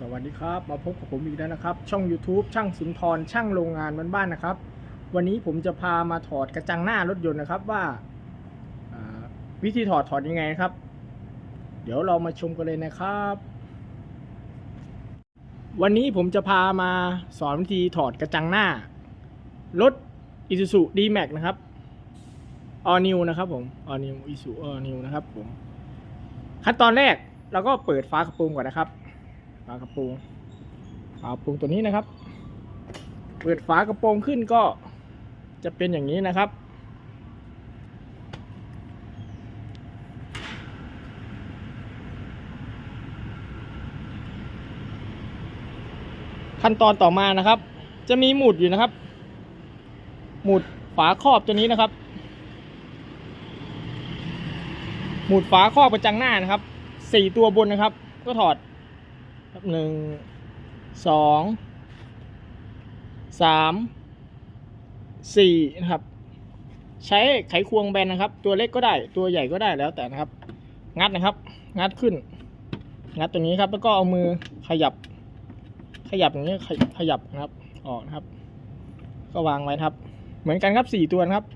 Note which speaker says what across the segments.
Speaker 1: สวัสดีครับ มาพบกับผมอีกแล้วนะครับ ช่อง YouTube ช่างสุนทรช่างโรงงานบ้านๆนะครับ วันนี้ผมจะพามาถอดกระจังหน้ารถยนต์นะครับว่าอ่าวิธีถอดถอดยังไงครับ เดี๋ยวเรามาชมกันเลยนะครับ วันนี้ผมจะพามาสอนวิธีถอดกระจังหน้ารถ Isuzu D-Max นะครับ All New นะครับผม All New Isuzu All New นะครับผมขั้นตอนแรกเราก็เปิดฝากระโปรงก่อนนะครับ ฝากระโปรงฝากระโปรงตัวนี้นะครับ เปิดฝากระโปรงขึ้นก็จะเป็นอย่างนี้นะครับ ขั้นตอนต่อมานะครับ จะมีหมุดอยู่นะครับ หมุดฝาครอบตัวนี้นะครับ หมุดฝาครอบประจังหน้านะครับสี่ตัวบนนะครับ ก็ถอด หนึ่งสองสามสี่นะครับ ใช้ไขควงแบนนะครับ ตัวเล็กก็ได้ตัวใหญ่ก็ได้แล้วแต่นะครับ งัดนะครับ งัดขึ้น งัดตรงนี้ครับ แล้วก็เอามือขยับ ขยับอย่างนี้ขยับนะครับ ออกนะครับ ก็วางไว้ครับ เหมือนกันครับสี่ตัวนะครับ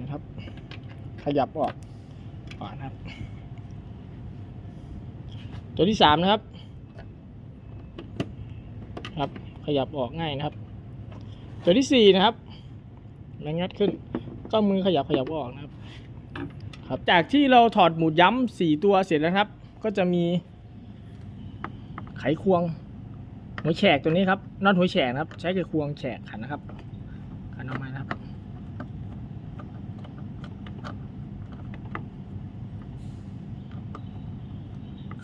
Speaker 1: นะครับ ขยับออกออกนะครับ ตัวที่สามนะครับ ครับ ขยับออกง่ายนะครับ ตัวที่สี่นะครับแล้วงัดขึ้น ก็มือขยับขยับออกนะครับ ครับจากที่เราถอดหมุดย้ำสี่ตัวเสร็จแล้วครับ ก็จะมีไขควงหัวแฉกตัวนี้ครับน็อตหัวแฉกนะครับ ใช้ไขควงแฉกขันนะครับขันออกมานะครับ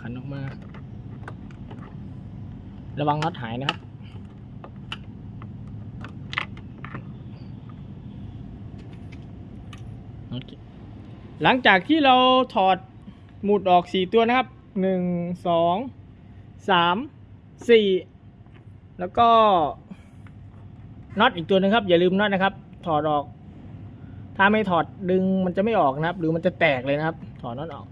Speaker 1: ขันออกมา ระวังน็อตหายนะครับ หลังจากที่เราถอดหมุดออกสี่ตัวนะครับหนึ่งสองสามสี่แล้วก็น็อตอีกตัวหนึงครับ อย่าลืมน็อตนะครับ ถอดออก ถ้าไม่ถอดดึงมันจะไม่ออกนะครับ หรือมันจะแตกเลยนะครับ ถอดน็อตออก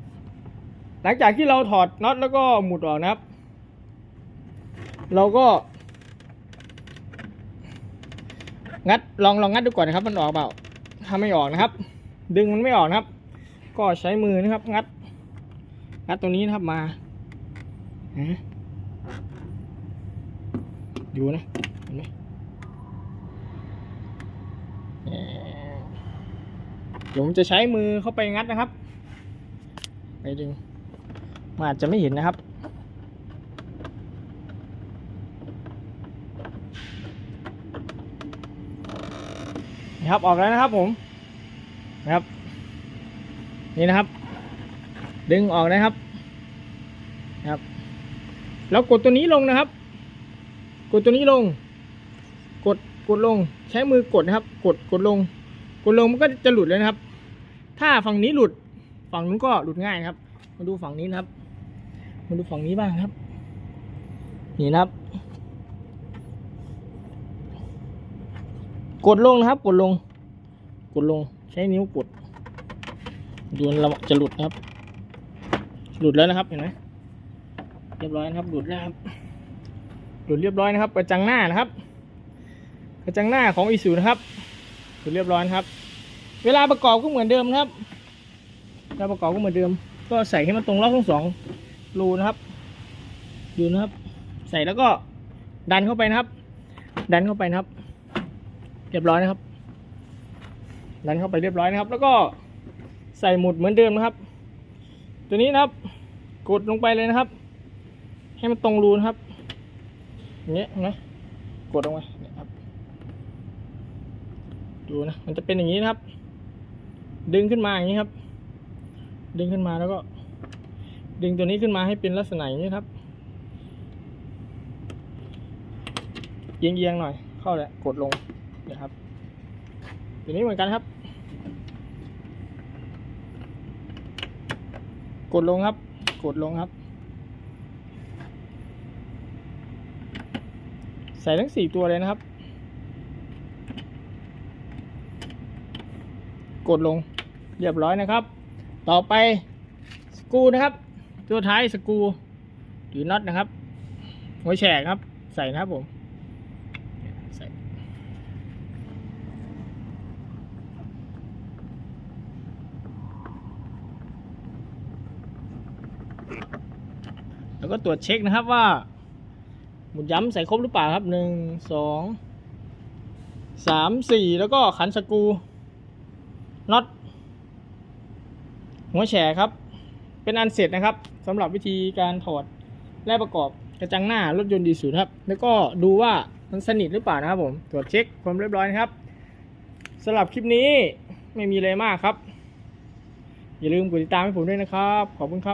Speaker 1: หลังจากที่เราถอดน็อตแล้วก็หมุดออกนะครับ เราก็ งัดลองลองงัดดูก่อนนะครับ มันออกเปล่าถ้าไม่ออกนะครับ ดึงมันไม่ออกนะครับ ก็ใช้มือนะครับ งัด งัดตรงนี้นะครับมาฮะดูนะเห็นไหมเอ่อเดี๋ยวผมจะใช้มือเข้าไปงัดนะครับ ไปดึงมันอาจจะไม่เห็นนะครับ นะครับออกแล้วนะครับผมนะครับ นี่นะครับ ดึงออกนะครับนะครับ แล้วกดตัวนี้ลงนะครับ กดตัวนี้ลง กดกดลงใช้มือกดนะครับ กดกดลง กดลงมันก็จะหลุดเลยนะครับ ถ้าฝั่งนี้หลุดฝั่งนู้นก็หลุดง่ายนะครับ มาดูฝั่งนี้นะครับ มาดูฝั่งนี้บ้างครับ นี่นะครับ กดลงนะครับ กดลง กดลง ใช้นิ้วกดดูเราจะหลุดครับ หลุดแล้วนะครับ เห็นไหมเรียบร้อยนะครับ หลุดแล้วครับ หลุดเรียบร้อยนะครับ กระจังหน้านะครับ กระจังหน้าของอีสูนะครับ หลุดเรียบร้อยครับ เวลาประกอบก็เหมือนเดิมนะครับเวลาประกอบก็เหมือนเดิม ก็ใส่ให้มันตรงรอบทั้งสองรูนะครับ ดูนะครับ ใส่แล้วก็ดันเข้าไปนะครับ ดันเข้าไปนะครับ เรียบร้อยนะครับดันเข้าไปเรียบร้อยนะครับ แล้วก็ใส่หมุดเหมือนเดิมนะครับ ตัวนี้นะครับ กดลงไปเลยนะครับ ให้มันตรงรูนะครับอย่างเงี้ยนะกดลงไปเนี่ยครับดูนะมันจะเป็นอย่างนี้นะครับ ดึงขึ้นมาอย่างนี้ครับ ดึงขึ้นมาแล้วก็ ดึงตัวนี้ขึ้นมาให้เป็นลักษณะอย่างนี้ครับเอียงๆหน่อย เข้าเลยกดลง นะครับตัวนี้เหมือนกันครับ กดลงครับ กดลงครับ ใส่ทั้งสี่ตัวเลยนะครับ กดลงเรียบร้อยนะครับ ต่อไปสกูนะครับ ตัวท้ายสกูหรือน็อตนะครับหัวแฉกครับ ใส่นะครับผมใส่ แล้วก็ตรวจเช็คนะครับว่าหมุดย้ำใส่ครบหรือเปล่าครับหนึ่งสองสามสี่แล้วก็ขันสกรูน็อตหัวแฉครับ เป็นอันเสร็จนะครับสำหรับวิธีการถอดและประกอบกระจังหน้ารถยนต์ดีสูครับ แล้วก็ดูว่ามันสนิทหรือเปล่านะครับผม ตรวจเช็คความเรียบร้อยนะครับสำหรับคลิปนี้ไม่มีอะไรมากครับ อย่าลืมกดติดตามให้ผมด้วยนะครับ ขอบคุณครับ